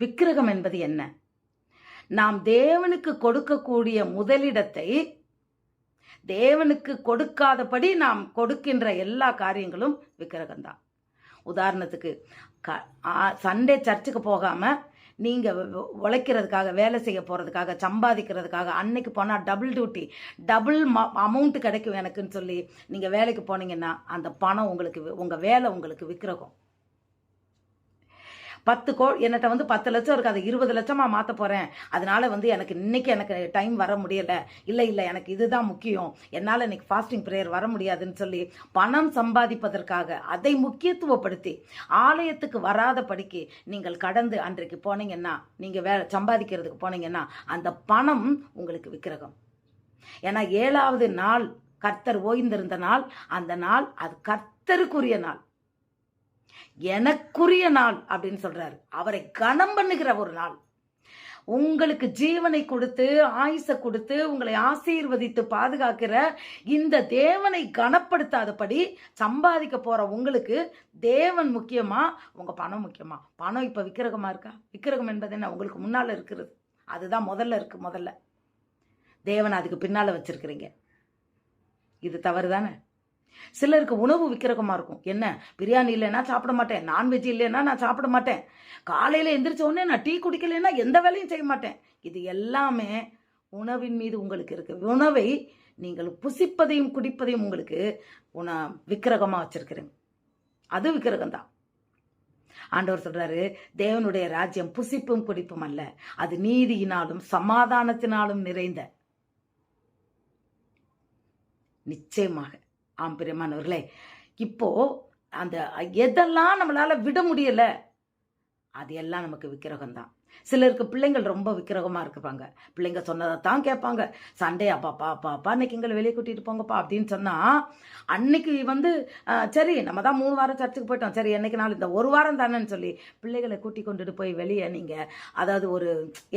விக்கிரகம் என்பது என்ன? நாம் தேவனுக்கு கொடுக்கக்கூடிய முதலிடத்தை தேவனுக்கு கொடுக்காதபடி நாம் கொடுக்கின்ற எல்லா காரியங்களும் விக்கிரகம்தான். உதாரணத்துக்கு க சண்டே சர்ச்சுக்கு போகாமல் நீங்கள் உழைக்கிறதுக்காக வேலை செய்ய போகிறதுக்காக சம்பாதிக்கிறதுக்காக அன்னைக்கு போனால் டபுள் டியூட்டி டபுள் அமௌண்ட் கிடைக்கும் எனக்குன்னு சொல்லி நீங்கள் வேலைக்கு போனீங்கன்னா அந்த பணம் உங்களுக்கு உங்கள் வேலை உங்களுக்கு விக்கிரகம். பத்து கோ என்னட்ட வந்து பத்து லட்சம் இருக்குது அதை இருபது லட்சமாக மாற்ற போகிறேன் அதனால வந்து எனக்கு இன்னைக்கு எனக்கு டைம் வர முடியலை. இல்லை இல்லை எனக்கு இதுதான் முக்கியம். என்னால் இன்னைக்கு ஃபாஸ்டிங் ப்ரேயர் வர முடியாதுன்னு சொல்லி பணம் சம்பாதிப்பதற்காக அதை முக்கியத்துவப்படுத்தி ஆலயத்துக்கு வராத படிக்கு நீங்கள் கடந்து அன்றைக்கு போனீங்கன்னா நீங்கள் வே சம்பாதிக்கிறதுக்கு போனீங்கன்னா அந்த பணம் உங்களுக்கு விக்கிரகம். ஏன்னா ஏழாவது நாள் கர்த்தர் ஓய்ந்திருந்த நாள். அந்த நாள் அது கர்த்தருக்குரிய நாள். எனக்குரிய நாள் அப்படின்னு சொல்றாரு. அவரை கனம் பண்ணுகிற ஒரு நாள். உங்களுக்கு ஜீவனை கொடுத்து ஆயுச கொடுத்து உங்களை ஆசீர்வதித்து பாதுகாக்கிற இந்த தேவனை கனப்படுத்தாதபடி சம்பாதிக்க போற உங்களுக்கு தேவன் முக்கியமா உங்க பணம் முக்கியமா? பணம் இப்ப விக்கிரகமா இருக்கா? விக்கிரகம் என்பது என்ன? உங்களுக்கு முன்னால இருக்கிறது. அதுதான் முதல்ல இருக்கு முதல்ல. தேவன் அதுக்கு பின்னால வச்சிருக்கிறீங்க. இது தவறு தானே சிலருக்கு உணவு விக்கிரகமாக இருக்கும். என்ன? பிரியாணி இல்லைன்னா சாப்பிட மாட்டேன். நான்வெஜ் இல்லைன்னா நான் சாப்பிட மாட்டேன். காலையில் எந்திரிச்ச உடனே நான் டீ குடிக்கலைன்னா எந்த வேலையும் செய்ய மாட்டேன். இது எல்லாமே உணவின் மீது உங்களுக்கு இருக்கு. உணவை நீங்கள் புசிப்பதையும் குடிப்பதையும் உங்களுக்கு உண விக்கிரகமாக வச்சிருக்கிறேன். அது விக்கிரகம் தான் ஆண்டவர் சொல்றாரு தேவனுடைய ராஜ்யம் புசிப்பும் குடிப்பும் அல்ல. அது நீதியினாலும் சமாதானத்தினாலும் நிறைந்த நிச்சயமாக. ஆம் பிரியமானவர்களே இப்போ அந்த எதெல்லாம் நம்மளால விட முடியல அது எல்லாம் நமக்கு விக்கிரகம் தான் சிலருக்கு பிள்ளைங்கள் ரொம்ப விக்கிரகமாக இருக்குப்பாங்க. பிள்ளைங்க சொன்னதை தான் கேட்பாங்க. சண்டே அப்பாப்பா அப்பா இன்னைக்கு எங்களை வெளியே கூட்டிட்டு போங்கப்பா அப்படின்னு சொன்னால் அன்னைக்கு வந்து சரி நம்ம தான் மூணு வாரம் சர்ச்சுக்கு போயிட்டோம். சரி என்னைக்கு நாள் இந்த ஒரு வாரம் தானேன்னு சொல்லி பிள்ளைகளை கூட்டி கொண்டுட்டு போய் வெளியே நீங்கள் அதாவது ஒரு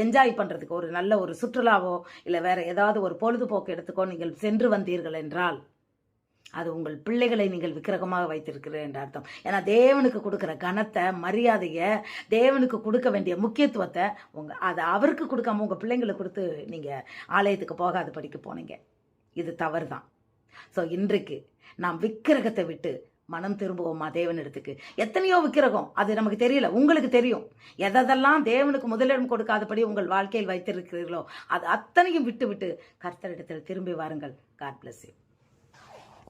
என்ஜாய் பண்ணுறதுக்கு ஒரு நல்ல ஒரு சுற்றுலாவோ இல்லை வேற ஏதாவது ஒரு பொழுதுபோக்கு எடுத்துக்கோ நீங்கள் சென்று வந்தீர்கள் என்றால் அது உங்கள் பிள்ளைகளை நீங்கள் விக்கிரகமாக வைத்திருக்கிறீர்கள் என்ற அர்த்தம். ஏன்னா தேவனுக்கு கொடுக்குற கனத்தை மரியாதையை தேவனுக்கு கொடுக்க வேண்டிய முக்கியத்துவத்தை உங்கள் அதை அவருக்கு கொடுக்காம உங்கள் பிள்ளைங்களுக்கு கொடுத்து நீங்கள் ஆலயத்துக்கு போகாத படிக்க போனீங்க. இது தவறு தான் ஸோ இன்றைக்கு நாம் விக்கிரகத்தை விட்டு மனம் திரும்புவோமா தேவனிடத்துக்கு எத்தனையோ விக்கிரகம் அது நமக்கு தெரியல உங்களுக்கு தெரியும். எதெல்லாம் தேவனுக்கு முதலிடம் கொடுக்காதபடி உங்கள் வாழ்க்கையில் வைத்திருக்கிறீர்களோ அது அத்தனையும் விட்டு விட்டு கர்த்தரிடத்தில் திரும்பி வாருங்கள். God bless you